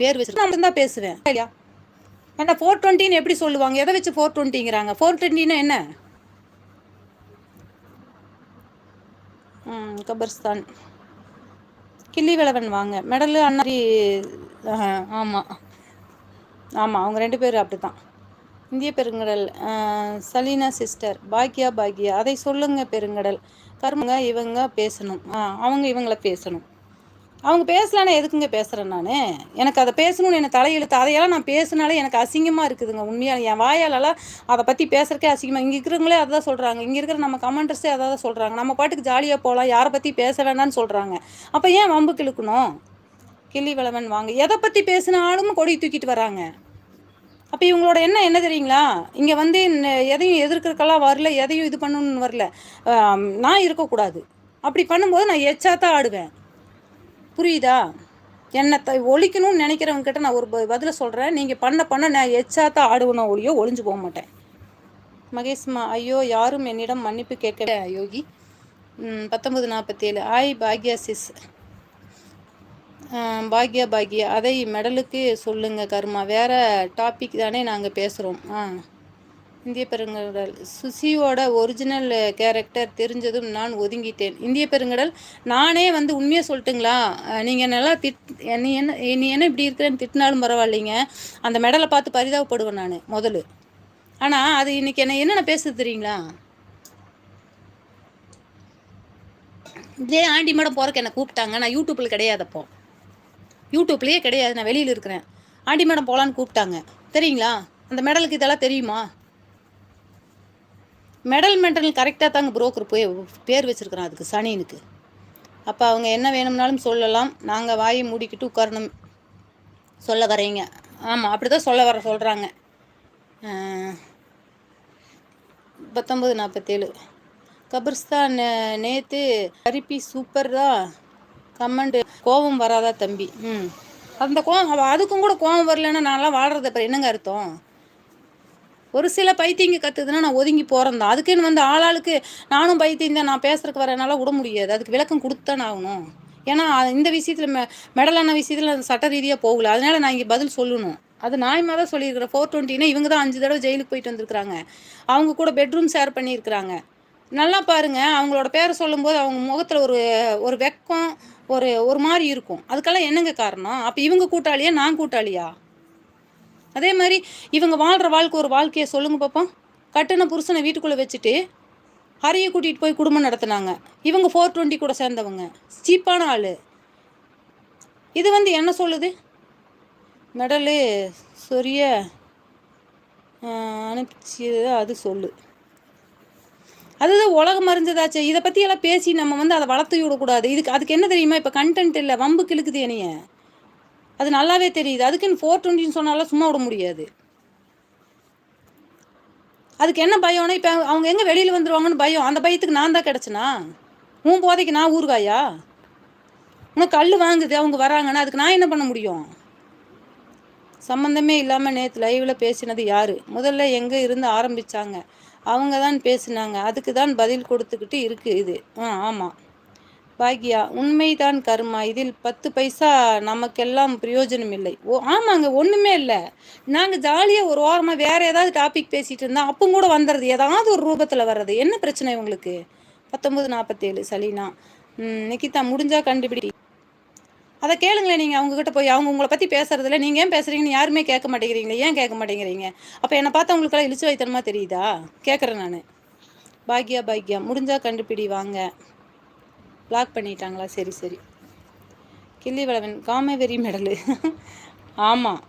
பேர் வச்சு நான் தான் பேசுவேன். இல்லையா? ஏன்னா ஃபோர் டுவெண்ட்டின்னு எப்படி சொல்லுவாங்க? எதை வச்சு ஃபோர் டுவெண்ட்டிங்கிறாங்க ஃபோர் டுவெண்ட்டின்னா என்ன? கபர்ஸ்தான். கிள்ளி விளவன் வாங்க. மெடலு அண்ணாரி ஆமாம் ஆமாம் அவங்க ரெண்டு பேரும் அப்படி தான் இந்திய பெருங்கடல் சலீனா சிஸ்டர் பாக்யா பாக்யா. அதை சொல்லுங்க பெருங்கடல். கர்மங்க இவங்க பேசணும். அவங்க இவங்கள பேசணும். அவங்க பேசலான்னா எதுக்குங்க பேசுகிறேன் நான்? எனக்கு அதை பேசணும்னு என்ன தலையெழுத்து அதையெல்லாம் நான் பேசினாலே எனக்கு அசிங்கமாக இருக்குதுங்க உண்மையாக என் வாயாலலாம் அதை பற்றி பேசுறக்கே அசிங்கமாக இங்கே இருக்கிறவங்களே அதை தான் சொல்கிறாங்க இங்கே இருக்கிற நம்ம கமெண்டர்ஸே அதை தான் சொல்கிறாங்க நம்ம பாட்டுக்கு ஜாலியாக போகலாம் யாரை பற்றி பேச வேண்டாம்னு சொல்கிறாங்க அப்போ ஏன் வம்புக்கு இழுக்கணும் கிள்ளி விளவன் வாங்க. எதை பற்றி பேசினாலும் கொடி தூக்கிட்டு வராங்க. அப்போ இவங்களோட எண்ணம் என்ன தெரியுங்களா? இங்கே வந்து எதையும் எதிர்க்கிறக்கெல்லாம் வரல எதையும் இது பண்ணணும்னு வரல. நான் இருக்கக்கூடாது. அப்படி பண்ணும்போது நான் எச்சாத்தான் ஆடுவேன். புரியுதா? என்னை ஒழிக்கணும்னு நினைக்கிறவங்க கிட்ட நான் ஒரு ப- பதில சொல்கிறேன் நீங்கள் பண்ண பண்ண நான் எச்சாத்தான் ஆடுவனோ ஒழியோ ஒளிஞ்சு போக மாட்டேன். மகேஷ்மா ஐயோ யாரும் என்னிடம் மன்னிப்பு கேட்க யோகி? பத்தொன்பது நாற்பத்தேழு ஆய் பாக்யா சிஸ். பாக்யா பாக்யா அதை மெடலுக்கு சொல்லுங்கள் கர்மா. வேறு டாபிக் தானே நாங்கள் பேசுகிறோம் ஆ. இந்திய பெருங்கடல். சுசியோட ஒரிஜினல் கேரக்டர் தெரிஞ்சதும் நான் ஒதுங்கிட்டேன். இந்திய பெருங்கடல் நானே வந்து உண்மையை சொல்லிட்டுங்களா? நீங்கள் நல்லா திட் நீ என்ன நீ என்ன இப்படி இருக்கிறேன்னு திட்டினாலும் பரவாயில்லைங்க. அந்த மெடலை பார்த்து பரிதாபப்படுவேன் நான் முதல்ல. ஆனால் அது இன்னைக்கு என்ன என்னென்ன பேசுது தெரியுங்களா? இதே ஆண்டி மேடம் போகிறக்கு என்னை கூப்பிட்டாங்க. நான் யூடியூப்பில் கிடையாதப்போ யூடியூப்லேயே கிடையாது. நான் வெளியில் இருக்கிறேன். ஆண்டி மேடம் போகலான்னு கூப்பிட்டாங்க. தெரியுங்களா? அந்த மெடலுக்கு இதெல்லாம் தெரியுமா? மெடல் மெடல் கரெக்டாக தாங்க புரோக்கர் போய் பேர் வச்சுருக்குறான் அதுக்கு சனினுக்கு. அப்போ அவங்க என்ன வேணும்னாலும் சொல்லலாம். நாங்கள் வாயை மூடிக்கிட்டு உட்காரணும். சொல்ல வரீங்க ஆமாம் அப்படி தான் சொல்ல வர சொல்கிறாங்க பத்தொம்பது நாற்பத்தேழு கபிர்ஸ்தான் நேற்று கருப்பி சூப்பர் தான் கமெண்டு கோபம் வராதா தம்பி? ம். அந்த கோவம் அதுக்கும் கூட கோபம் வரலன்னா நான்லாம் வாழ்கிறது அப்புறம் என்னங்க அர்த்தம்? ஒரு சில பைத்தியங்க கத்துதுன்னா நான் ஒதுங்கி போகிறேன் தான் அதுக்குன்னு வந்து ஆளாளுக்கு நானும் பைத்தியம் தான் நான் பேசுறதுக்கு வர என்னால் விட முடியாது. அதுக்கு விளக்கம் கொடுத்தானே ஆகணும். ஏன்னா இந்த விஷயத்தில் மெ மெடலான விஷயத்தில் சட்ட ரீதியாக போகல. அதனால நான் இங்கே பதில் சொல்லணும். அது நாயமாக தான் சொல்லியிருக்கிறேன். ஃபோர் டுவெண்ட்டினா இவங்க தான் அஞ்சு தடவை ஜெயிலுக்கு போயிட்டு வந்திருக்கிறாங்க. அவங்க கூட பெட்ரூம் ஷேர் பண்ணியிருக்கிறாங்க. நல்லா பாருங்க. அவங்களோட பேரை சொல்லும்போது அவங்க முகத்தில் ஒரு ஒரு வெக்கம் ஒரு ஒரு மாதிரி இருக்கும். அதுக்கெல்லாம் என்னங்க காரணம்? அப்போ இவங்க கூட்டாளியா நான் கூட்டாளியா? அதே மாதிரி இவங்க வாழ்கிற வாழ்க்கை ஒரு வாழ்க்கையை சொல்லுங்க பார்ப்போம் கட்டின புருஷனை வீட்டுக்குள்ளே வச்சுட்டு ஹரியை கூட்டிகிட்டு போய் குடும்பம் நடத்துனாங்க. இவங்க ஃபோர் டுவெண்ட்டி கூட சேர்ந்தவங்க. சீப்பான ஆள். இது வந்து என்ன சொல்லுது? மெடலு சொரிய அனுப்பிச்சு அது சொல்லு. அதுதான் உலகம் மறைஞ்சதாச்சு இதை பற்றி எல்லாம் பேசி நம்ம வந்து அதை வளர்த்து விடக்கூடாது. இதுக்கு அதுக்கு என்ன தெரியுமா? இப்போ கண்டென்ட் இல்லை. வம்பு கிழக்குது என்னைய. அது நல்லாவே தெரியுது. அதுக்குன்னு ஃபோர் டுவெண்ட்டின்னு சொன்னாலும் சும்மா விட முடியாது. அதுக்கு என்ன பயம்னா இப்போ அவங்க எங்கே வெளியில் வந்துடுவாங்கன்னு பயம்? அந்த பயத்துக்கு நான் தான் கிடச்சினா? உன் போதைக்கு நான் ஊறுகாயா? உனக்கு கல் வாங்குது அவங்க வராங்கன்னா அதுக்கு நான் என்ன பண்ண முடியும்? சம்மந்தமே இல்லாமல் நேற்று லைவில் பேசினது யார்? முதல்ல எங்கே இருந்து ஆரம்பித்தாங்க அவங்க தான் பேசினாங்க. அதுக்கு தான் பதில் கொடுத்துக்கிட்டு இருக்குது இது. ஆ ஆமாம் பாக்யா உண்மைதான் கர்மா. இதில் பத்து பைசா நமக்கெல்லாம் பிரயோஜனம் இல்லை ஓ ஆமாங்க ஒன்றுமே இல்லை. நாங்கள் ஜாலியாக ஒரு ஓரமாக வேறு ஏதாவது டாபிக் பேசிகிட்டு இருந்தால் அப்போ கூட வந்துடுது ஏதாவது ஒரு ரூபத்தில் வர்றது. என்ன பிரச்சனை உங்களுக்கு? பத்தொம்பது நாற்பத்தேழு சலீனா. நிக்கிதா முடிஞ்சா கண்டுபிடி. அதை கேளுங்களேன் நீங்கள் அவங்கக்கிட்ட போய் அவங்க உங்களை பற்றி பேசுறதில்ல. நீங்கள் ஏன் பேசுகிறீங்கன்னு யாருமே கேட்க மாட்டேங்கிறீங்களே? ஏன் கேட்க மாட்டேங்கிறீங்க? அப்போ என்னை பார்த்தா உங்களுக்கெல்லாம் இழிச்சு வைத்தனமா தெரியுதா? கேட்குறேன் நான். பாக்யா பாக்யா முடிஞ்சா கண்டுபிடி வாங்க. பிளாக் பண்ணிட்டாங்களா? சரி சரி. கிள்ளி வளவன் காமவெறி மெடலு. ஆமாம்